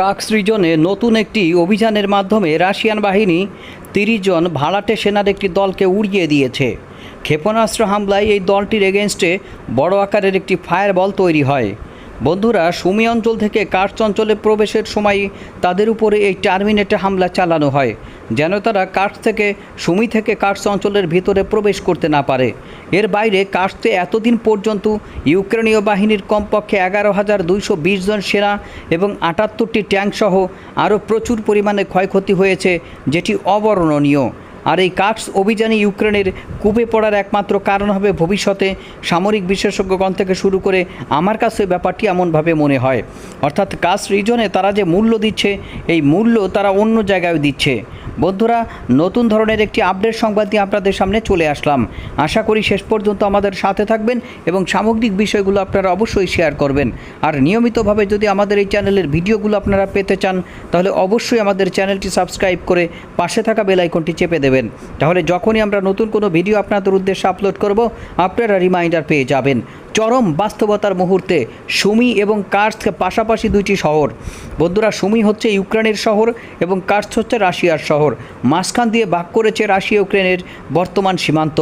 কাক্স রিজনে নতুন একটি অভিযানের মাধ্যমে রাশিয়ান বাহিনী তিরিশ জন ভাড়াটে সেনার একটি দলকে উড়িয়ে দিয়েছে। ক্ষেপণাস্ত্র হামলায় এই দলটির এগেনস্টে বড় আকারের একটি ফায়ার বল তৈরি হয়। বন্ধুরা, সুমি অঞ্চল থেকে কার্চ অঞ্চলে প্রবেশের সময় তাদের উপরে এই টার্মিনেটে হামলা চালানো হয়, যেন তারা কার্চ থেকে, সুমি থেকে কার্চ অঞ্চলের ভিতরে প্রবেশ করতে না পারে। এর বাইরে কার্চতে এতদিন পর্যন্ত ইউক্রেনীয় বাহিনীর কমপক্ষে এগারো হাজার দুইশো বিশ জন সেনা এবং আটাত্তরটি ট্যাঙ্কসহ আরও প্রচুর পরিমাণে ক্ষয়ক্ষতি হয়েছে, যেটি অবর্ণনীয়। আর এই কাটস অভিযানে ইউক্রেনের কূপে পড়ার একমাত্র কারণ হবে ভবিষ্যতে সামরিক বিশেষজ্ঞগণ থেকে শুরু করে আমার কাছে ব্যাপারটি এমনভাবে মনে হয়। অর্থাৎ কাস রিজনে তারা যে মূল্য দিচ্ছে, এই মূল্য তারা অন্য জায়গায় দিচ্ছে। বন্ধুরা, নতুন ধরনের একটি আপডেট সংবাদ নিয়ে আপনাদের সামনে চলে আসলাম। আশা করি শেষ পর্যন্ত আমাদের সাথে থাকবেন এবং সামগ্রিক বিষয়গুলো আপনারা অবশ্যই শেয়ার করবেন। আর নিয়মিতভাবে যদি আমাদের এই চ্যানেলের ভিডিওগুলো আপনারা পেতে চান, তাহলে অবশ্যই আমাদের চ্যানেলটি সাবস্ক্রাইব করে পাশে থাকা বেল আইকনটি চেপে দেবেন। তাহলে যখনই আমরা নতুন কোনো ভিডিও আপনাদের উদ্দেশ্যে আপলোড করব, আপনারা রিমাইন্ডার পেয়ে যাবেন। চরম বাস্তবতার মুহূর্তে সুমি এবং কার্স পাশাপাশি দুইটি শহর। বন্ধুরা, সুমি হচ্ছে ইউক্রেনের শহর এবং কার্স হচ্ছে রাশিয়ার শহর। মাঝখান দিয়ে ভাগ করেছে রাশিয়া ইউক্রেনের বর্তমান সীমান্ত।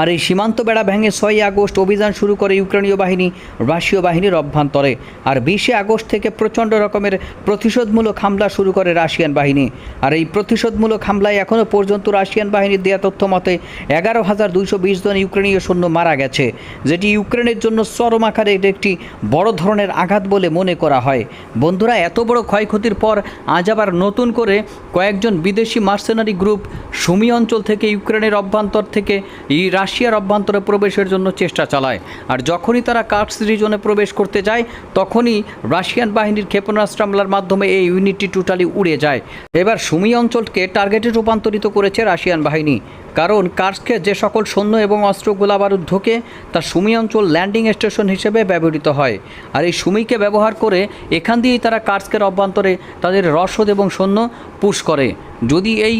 আর এই সীমান্ত বেড়া ভেঙে ছয়ই আগস্ট অভিযান শুরু করে ইউক্রেনীয় বাহিনী, রাশীয় বাহিনীর অভ্যন্তরে। আর বিশে আগস্ট থেকে প্রচণ্ড রকমের প্রতিশোধমূলক হামলা শুরু করে রাশিয়ান বাহিনী। আর এই প্রতিশোধমূলক হামলায় এখনও পর্যন্ত রাশিয়ান বাহিনীর দেয়া তথ্য মতে এগারো হাজার দুইশো বিশ জন ইউক্রেনীয় সৈন্য মারা গেছে, যেটি ইউক্রেনের জন্য চরম আকারের একটি বড় ধরনের আঘাত বলে মনে করা হয়। বন্ধুরা, এত বড় ক্ষয়ক্ষতির পর আজ আবার নতুন করে কয়েকজন বিদেশি মার্সেনারি গ্রুপ সুমি অঞ্চল থেকে ইউক্রেনের অভ্যন্তর থেকে এই রাশিয়ার অভ্যন্তরে প্রবেশের জন্য চেষ্টা চালায়। আর যখনই তারা কার্স রিজনে প্রবেশ করতে যায়, তখনই রাশিয়ান বাহিনীর ক্ষেপণাস্ত্র হামলার মাধ্যমে এই ইউনিটটি টোটালি উড়ে যায়। এবার সুমি অঞ্চলকে টার্গেটে রূপান্তরিত করেছে রাশিয়ান বাহিনী। কারণ কার্সকে যে সকল সৈন্য এবং অস্ত্র গোলাবারুদ ঢোকে, তা সুমি অঞ্চল ল্যান্ডিং স্টেশন হিসেবে ব্যবহৃত হয়। আর এই সুমিকে ব্যবহার করে এখান দিয়েই তারা কার্সকের অভ্যন্তরে তাদের রসদ এবং সৈন্য পুশ করে। যদি এই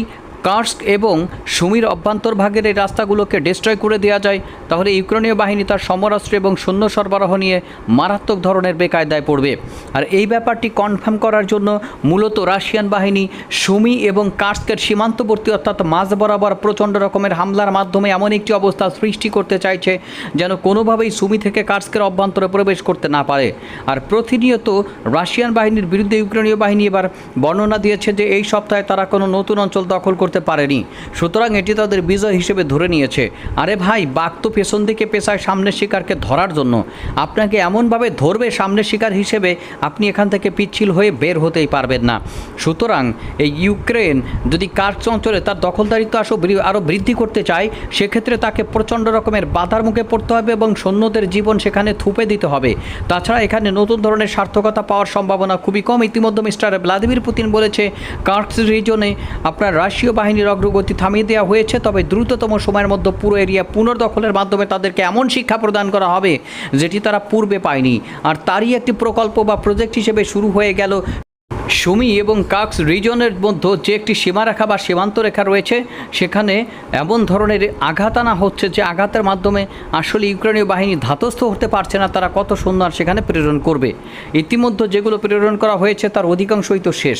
কার্স্ক এবং সুমির অভ্যন্তরভাগের এই রাস্তাগুলোকে ডিস্ট্রয় করে দেওয়া যায়। তাহলে ইউক্রেনীয় বাহিনী তার সমরাস্ত্র এবং সৈন্য সরবরাহ নিয়ে মারাত্মক ধরনের বেকায়দায় পড়বে। আর এই ব্যাপারটি কনফার্ম করার জন্য মূলত রাশিয়ান বাহিনী সুমি এবং কার্স্কের সীমান্তবর্তী অর্থাৎ মাঝ বরাবর প্রচণ্ড রকমের হামলার মাধ্যমে এমন একটি অবস্থা সৃষ্টি করতে চাইছে যেন কোনোভাবেই সুমি থেকে কার্স্কের অভ্যন্তরে প্রবেশ করতে না পারে। আর প্রতিনিয়ত রাশিয়ান বাহিনীর বিরুদ্ধে ইউক্রেনীয় বাহিনী এবার বর্ণনা দিয়েছে যে এই সপ্তাহে তারা কোনো নতুন অঞ্চল দখল করতে পারেনি। সুতরাং এটি তাদের বিজয় হিসেবে ধরে নিয়েছে। আরে ভাই, বাঘ তো পেছন দিকে পেশায় সামনের শিকারকে ধরার জন্য। আপনাকে এমনভাবে ধরবে সামনের শিকার হিসেবে, আপনি এখান থেকে পিচ্ছিল হয়ে বের হতেই পারবেন না। সুতরাং এই ইউক্রেন যদি কার্চ অঞ্চলে তার দখলদারিত্ব আসো আরও বৃদ্ধি করতে চায়, সেক্ষেত্রে তাকে প্রচণ্ড রকমের বাধার মুখে পড়তে হবে এবং সৈন্যদের জীবন সেখানে থুপে দিতে হবে। তাছাড়া এখানে নতুন ধরনের সার্থকতা পাওয়ার সম্ভাবনা খুবই কম। ইতিমধ্যে মিস্টার ভ্লাদিমির পুতিন বলেছে, কার্চ রিজনে আপনার রাশীয় বাহিনীর অগ্রগতি থামিয়ে দেওয়া হয়েছে, তবে দ্রুততম সময়ের মধ্যে পুরো এরিয়া পুনর্দখলের মাধ্যমে তাদেরকে এমন শিক্ষা প্রদান করা হবে যেটি তারা পূর্বে পায়নি। আর তারই একটি প্রকল্প বা প্রজেক্ট হিসেবে শুরু হয়ে গেল সুমি এবং কাক্স রিজনের মধ্যে যে একটি সীমারেখা বা সীমান্ত রেখা রয়েছে, সেখানে এমন ধরনের আঘাত আনা হচ্ছে যে আঘাতের মাধ্যমে আসলে ইউক্রেনীয় বাহিনী ধাতস্থ হতে পারছে না, তারা কত সুন্দর সেখানে প্রেরণ করবে। ইতিমধ্যে যেগুলো প্রেরণ করা হয়েছে, তার অধিকাংশই তো শেষ।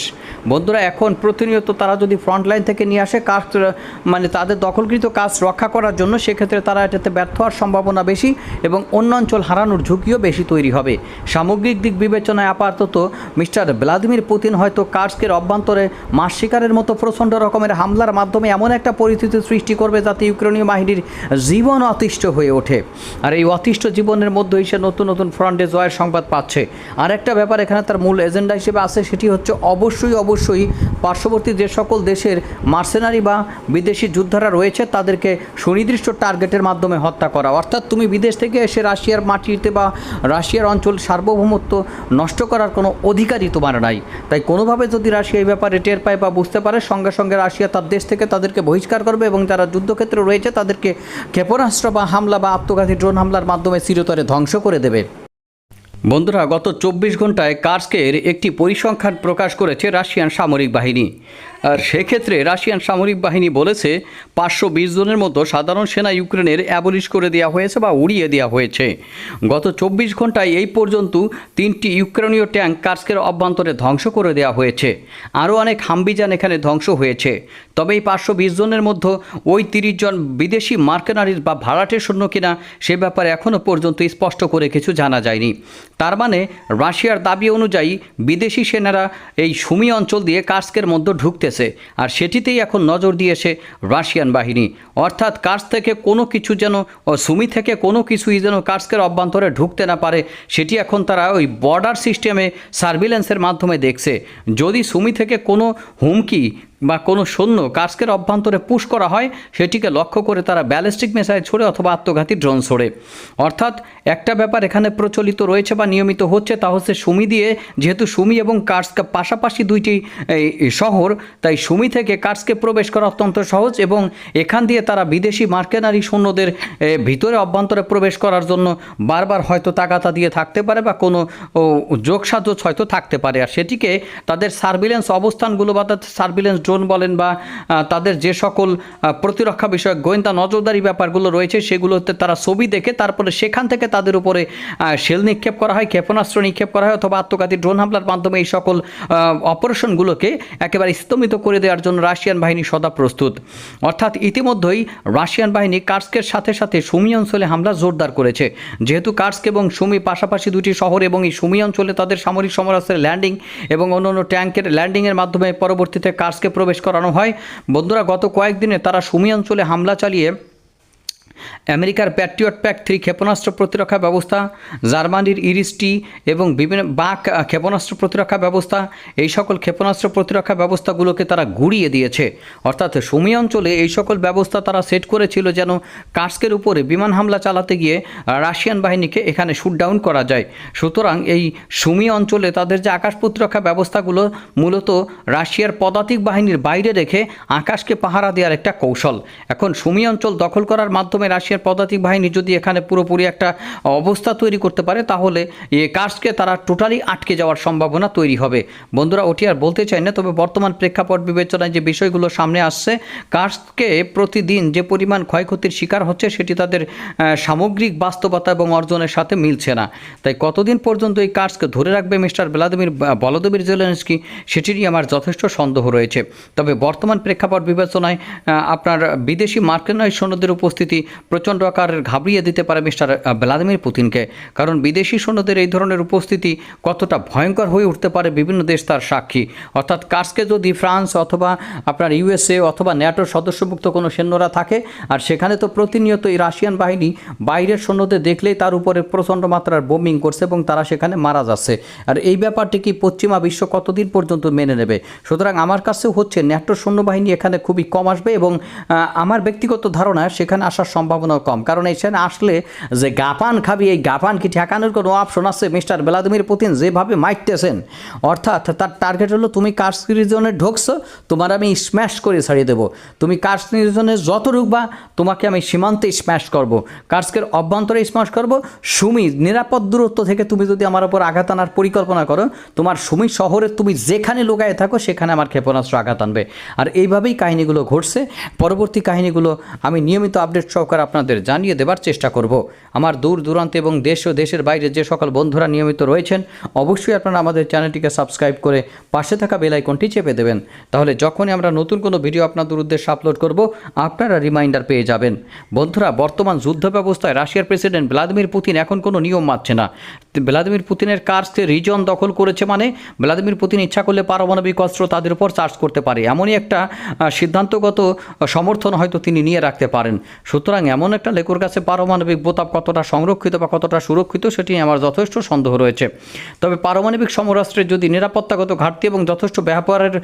বন্ধুরা, এখন প্রতিনিয়ত তারা যদি ফ্রন্ট লাইন থেকে নিয়ে আসে কাজ মানে তাদের দখলকৃত কাজ রক্ষা করার জন্য, সেক্ষেত্রে তারা এটাতে ব্যর্থ হওয়ার সম্ভাবনা বেশি এবং অন্য অঞ্চল হারানোর ঝুঁকিও বেশি তৈরি হবে। সামগ্রিক দিক বিবেচনায় আপাতত মিস্টার ভ্লাদিমির পুতিন হয়তো কার্সকের অভ্যন্তরে মাস শিকারের মতো প্রচণ্ড রকমের হামলার মাধ্যমে এমন একটা পরিস্থিতি সৃষ্টি করবে যাতে ইউক্রেনীয় বাহিনীর জীবন অতিষ্ঠ হয়ে ওঠে। আর এই অতিষ্ঠ জীবনের মধ্যেই সে নতুন নতুন ফ্রন্টে জয়ের সংবাদ পাচ্ছে। আর একটা ব্যাপার এখানে তার মূল এজেন্ডা হিসেবে আছে, সেটি হচ্ছে অবশ্যই অবশ্যই পার্শ্ববর্তী যে সকল দেশের মার্সেনারি বা বিদেশি যোদ্ধারা রয়েছে, তাদেরকে সুনির্দিষ্ট টার্গেটের মাধ্যমে হত্যা করা। অর্থাৎ তুমি বিদেশ থেকে এসে রাশিয়ার মাটিতে বা রাশিয়ার অঞ্চল সার্বভৌমত্ব নষ্ট করার কোনো অধিকারই তোমার নাই। তাই কোনোভাবে যদি রাশিয়া এই ব্যাপারে টের পায় বা বুঝতে পারে, সঙ্গে সঙ্গে রাশিয়া তার দেশ থেকে তাদেরকে বহিষ্কার করবে এবং যারা যুদ্ধক্ষেত্রে রয়েছে তাদেরকে ক্ষেপণাস্ত্র বা হামলা বা আত্মঘাতী ড্রোন হামলার মাধ্যমে চিরতরে ধ্বংস করে দেবে। বন্ধুরা, গত চব্বিশ ঘন্টায় কার্স্কের একটি পরিসংখ্যান প্রকাশ করেছে রাশিয়ান সামরিক বাহিনী। আর সেক্ষেত্রে রাশিয়ান সামরিক বাহিনী বলেছে, পাঁচশো বিশ জনের মতো সাধারণ সেনা ইউক্রেনের অ্যাবলিশ করে দেওয়া হয়েছে বা উড়িয়ে দেওয়া হয়েছে। গত চব্বিশ ঘন্টায় এই পর্যন্ত তিনটি ইউক্রেনীয় ট্যাঙ্ক কার্স্কের অভ্যন্তরে ধ্বংস করে দেওয়া হয়েছে। আরও অনেক হাম্বিজান এখানে ধ্বংস হয়েছে। তবে এই পাঁচশো বিশ জনের মধ্যে ওই তিরিশ জন বিদেশি মার্কেনারির বা ভাড়াটে সৈন্য কিনা, সে ব্যাপারে এখনও পর্যন্ত স্পষ্ট করে কিছু জানা যায়নি। তার মানে রাশিয়ার দাবি অনুযায়ী বিদেশি সেনারা এই সুমি অঞ্চল দিয়ে কার্সকের মধ্যে ঢুকতেছে, আর সেটিতেই এখন নজর দিয়েছে রাশিয়ান বাহিনী। অর্থাৎ কার্স থেকে কোনো কিছু যেন সুমি থেকে কোনো কিছুই যেন কার্সকের অভ্যন্তরে ঢুকতে না পারে, সেটি এখন তারা ওই বর্ডার সিস্টেমে সার্ভিলেন্সের মাধ্যমে দেখছে। যদি সুমি থেকে কোনো হুমকি বা কোনো সৈন্য কার্সকের অভ্যন্তরে পুশ করা হয় সেটিকে লক্ষ্য করে তারা ব্যালিস্টিক মিসাইল ছোড়ে অথবা আত্মঘাতী ড্রোন ছোড়ে। অর্থাৎ একটা ব্যাপার এখানে প্রচলিত রয়েছে বা নিয়মিত হচ্ছে তা হচ্ছে সুমি দিয়ে যেহেতু সুমি এবং কার্সকে পাশাপাশি দুইটি শহর তাই সুমি থেকে কার্সকে প্রবেশ করা অত্যন্ত সহজ এবং এখান দিয়ে তারা বিদেশি মার্কেনারি সৈন্যদের ভিতরে অভ্যন্তরে প্রবেশ করার জন্য বারবার হয়তো তাগাতা দিয়ে থাকতে পারে বা কোনো ও, যোগসাজশ হয়তো থাকতে পারে। আর সেটিকে তাদের সার্ভিলেন্স অবস্থানগুলো বা তাদের সার্ভিলেন্স ড্রোন বলেন বা তাদের যে সকল প্রতিরক্ষা বিষয়ক গোয়েন্দা নজরদারি ব্যাপারগুলো রয়েছে সেগুলোতে তারা ছবি দেখে তারপরে সেখান থেকে তাদের উপরে শেল নিক্ষেপ করা হয়, ক্ষেপণাস্ত্র নিক্ষেপ করা হয় অথবা আত্মঘাতী ড্রোন হামলার মাধ্যমে এই সকল অপারেশনগুলোকে একেবারে স্তমিত করে দেওয়ার জন্য রাশিয়ান বাহিনী সদা প্রস্তুত। অর্থাৎ ইতিমধ্যেই রাশিয়ান বাহিনী কার্স্কের সাথে সাথে সুমি অঞ্চলে হামলা জোরদার করেছে। যেহেতু কার্স্ক এবং সুমি পাশাপাশি দুটি শহর এবং এই সুমি অঞ্চলে তাদের সামরিক সমরাস্ত্রের ল্যান্ডিং এবং অন্যান্য ট্যাঙ্কের ল্যান্ডিংয়ের মাধ্যমে পরবর্তীতে কার্সকে প্রবেশ করানো হয়। বন্ধুরা গত কয়েকদিনে তারা সুমি অঞ্চলে হামলা চালিয়ে আমেরিকার প্যাট্রিয়ট প্যাক থ্রি ক্ষেপণাস্ত্র প্রতিরক্ষা ব্যবস্থা, জার্মানির ইরিসটি এবং বিভিন্ন বাক ক্ষেপণাস্ত্র প্রতিরক্ষা ব্যবস্থা, এই সকল ক্ষেপণাস্ত্র প্রতিরক্ষা ব্যবস্থাগুলোকে তারা গুড়িয়ে দিয়েছে। অর্থাৎ সুমি অঞ্চলে এই সকল ব্যবস্থা তারা সেট করেছিল যেন কার্স্কের উপরে বিমান হামলা চালাতে গিয়ে রাশিয়ান বাহিনীকে এখানে শুট ডাউন করা যায়। সুতরাং এই সুমি অঞ্চলে তাদের যে আকাশ প্রতিরক্ষা ব্যবস্থাগুলো মূলত রাশিয়ার পদাতিক বাহিনীর বাইরে রেখে আকাশকে পাহারা দেওয়ার একটা কৌশল। এখন সুমি অঞ্চল দখল করার মাধ্যমে রাশিয়ার পদাতিক বাহিনী যদি এখানে পুরোপুরি একটা অবস্থা তৈরি করতে পারে, তাহলে কার্সকে তারা টোটালি আটকে যাওয়ার সম্ভাবনা তৈরি হবে। বন্ধুরা, ওটি আর বলতে চাই না, তবে বর্তমান প্রেক্ষাপট বিবেচনায় যে বিষয়গুলো সামনে আসছে, কার্সকে প্রতিদিন যে পরিমাণ ক্ষয়ক্ষতির শিকার হচ্ছে, সেটি তাদের সামগ্রিক বাস্তবতা এবং অর্জনের সাথে মিলছে না। তাই কতদিন পর্যন্ত এই কার্সকে ধরে রাখবে মিস্টার ভ্লাদিমির বলদমির জেলেন্সকি, সেটি নিয়ে আমার যথেষ্ট সন্দেহ রয়েছে। তবে বর্তমান প্রেক্ষাপট বিবেচনায় আপনার বিদেশি মার্কেনারি সৈন্যদের উপস্থিতি প্রচণ্ড আকারের ঘাবড়িয়ে দিতে পারে মিস্টার ভ্লাদিমির পুতিনকে। কারণ বিদেশি সৈন্যদের এই ধরনের উপস্থিতি কতটা ভয়ঙ্কর হয়ে উঠতে পারে বিভিন্ন দেশ তার সাক্ষী। অর্থাৎ কার্সকে যদি ফ্রান্স অথবা আপনার ইউএসএ অথবা ন্যাটোর সদস্যভুক্ত কোনো সৈন্যরা থাকে, আর সেখানে তো প্রতিনিয়ত এই রাশিয়ান বাহিনী বাইরের সৈন্যদের দেখলেই তার উপরে প্রচণ্ড মাত্রার বোমিং করছে এবং তারা সেখানে মারা যাচ্ছে। আর এই ব্যাপারটি কি পশ্চিমা বিশ্ব কতদিন পর্যন্ত মেনে নেবে? সুতরাং আমার কাছেও হচ্ছে ন্যাটোর সৈন্যবাহিনী এখানে খুবই কম আসবে এবং আমার ব্যক্তিগত ধারণা সেখানে আসার সম্ভাবনাও কম। কারণ এখানে আসলে যে গাপান খাবি, এই গাপান কি ঠেকানোর কোনো অপশন আছে? মিস্টার ভ্লাদিমির পুতিন যেভাবে মাইটতেছেন অর্থাৎ তার টার্গেট হলো তুমি কার্স রিজনে ঢুকছো, তোমার আমি স্ম্যাশ করে ছাড়িয়ে দেবো। তুমি কার্স রিজনে যত ঢুকবা, তোমাকে আমি সীমান্তে স্ম্যাশ করব। কার্সকের অভ্যন্তরে স্ম্যাশ করব। সুমি, নিরাপদ দূরত্ব থেকে তুমি যদি আমার ওপর আঘাত আনার পরিকল্পনা করো, তোমার সুমি শহরে তুমি যেখানে লুকায় থাকো, সেখানে আমার ক্ষেপণাস্ত্র আঘাত আনবে। আর এইভাবেই কাহিনীগুলো ঘটছে। পরবর্তী কাহিনীগুলো আমি নিয়মিত আপডেট সহকারে আপনাদের জানিয়ে দেবার চেষ্টা করব। আমার দূর দূরান্ত এবং দেশ ও দেশের বাইরে যে সকল বন্ধুরা নিয়মিত রয়েছেন, অবশ্যই আপনারা আমাদের চ্যানেলটিকে সাবস্ক্রাইব করে পাশে থাকা বেলাইকনটি চেপে দেবেন। তাহলে যখনই আমরা নতুন কোনো ভিডিও আপনাদের উদ্দেশ্যে আপলোড করব, আপনারা রিমাইন্ডার পেয়ে যাবেন। বন্ধুরা, বর্তমান যুদ্ধ ব্যবস্থায় রাশিয়ার প্রেসিডেন্ট ভ্লাদিমির পুতিন এখন কোনো নিয়ম মানছে না। ভ্লাদিমির পুতিনের কার্সকে রিজন দখল করেছে মানে ভ্লাদিমির পুতিন ইচ্ছা করলে পারমাণবিক অস্ত্র তাদের উপর চার্জ করতে পারে। এমনই একটা সিদ্ধান্তগত সমর্থন হয়তো তিনি নিয়ে রাখতে পারেন। সুতরাং এমন একটা লেখুর কাছে পারমাণবিক বোতাম কতটা সংরক্ষিত বা কতটা সুরক্ষিত সেটি আমার যথেষ্ট সন্দেহ রয়েছে। তবে পারমাণবিক সমরাস্ত্রের যদি নিরাপত্তাগত ঘাটতি এবং যথেষ্ট ব্যবহারের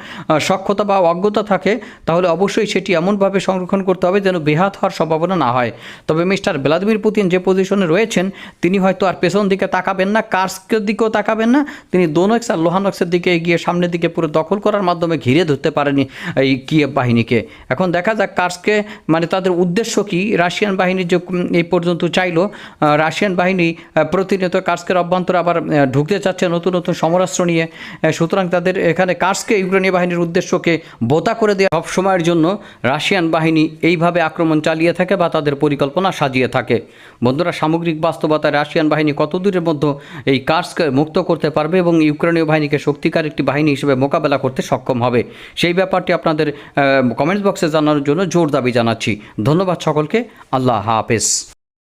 সক্ষতা বা অজ্ঞতা থাকে, তাহলে অবশ্যই সেটি এমনভাবে সংরক্ষণ করতে হবে যেন বেহাত হওয়ার সম্ভাবনা না হয়। তবে মিস্টার ভ্লাদিমির পুতিন যে পজিশনে রয়েছেন, তিনি হয়তো আর পেছন দিকে তাকাবেন তাকাবেন না কার্সকের দিকেও তাকাবেন না, তিনি দোনক্স আর লোহানক্সের দিকে এগিয়ে সামনের দিকে পুরো দখল করার মাধ্যমে ঘিরে ধরতে পারেনি এই কিয়েভ বাহিনীকে। এখন দেখা যাক কার্সকে মানে তাদের উদ্দেশ্য কি? রাশিয়ান বাহিনী যে এই পর্যন্ত চাইলো রাশিয়ান বাহিনী প্রতিনিয়ত কার্সকের অভ্যন্তরে আবার ঢুকতে চাচ্ছে নতুন নতুন সমরাস্ত্র নিয়ে। সুতরাং তাদের এখানে কার্সকে ইউক্রেনীয় বাহিনীর উদ্দেশ্যকে বোতা করে দেওয়া সব সময়ের জন্য রাশিয়ান বাহিনী এইভাবে আক্রমণ চালিয়ে থাকে বা তাদের পরিকল্পনা সাজিয়ে থাকে। বন্ধুরা, সামগ্রিক বাস্তবতায় রাশিয়ান বাহিনী কত দূরের মধ্যে এই কার্সকে মুক্ত করতে পারবে এবং ইউক্রেনীয় বাহিনীকে শক্তিকার একটি বাহিনী হিসেবে মোকাবেলা করতে সক্ষম হবে। সেই ব্যাপারটি আপনাদের কমেন্টস বক্সে জানানোর জন্য জোর দাবি জানাচ্ছি। ধন্যবাদ সকলকে। আল্লাহ হাফেজ।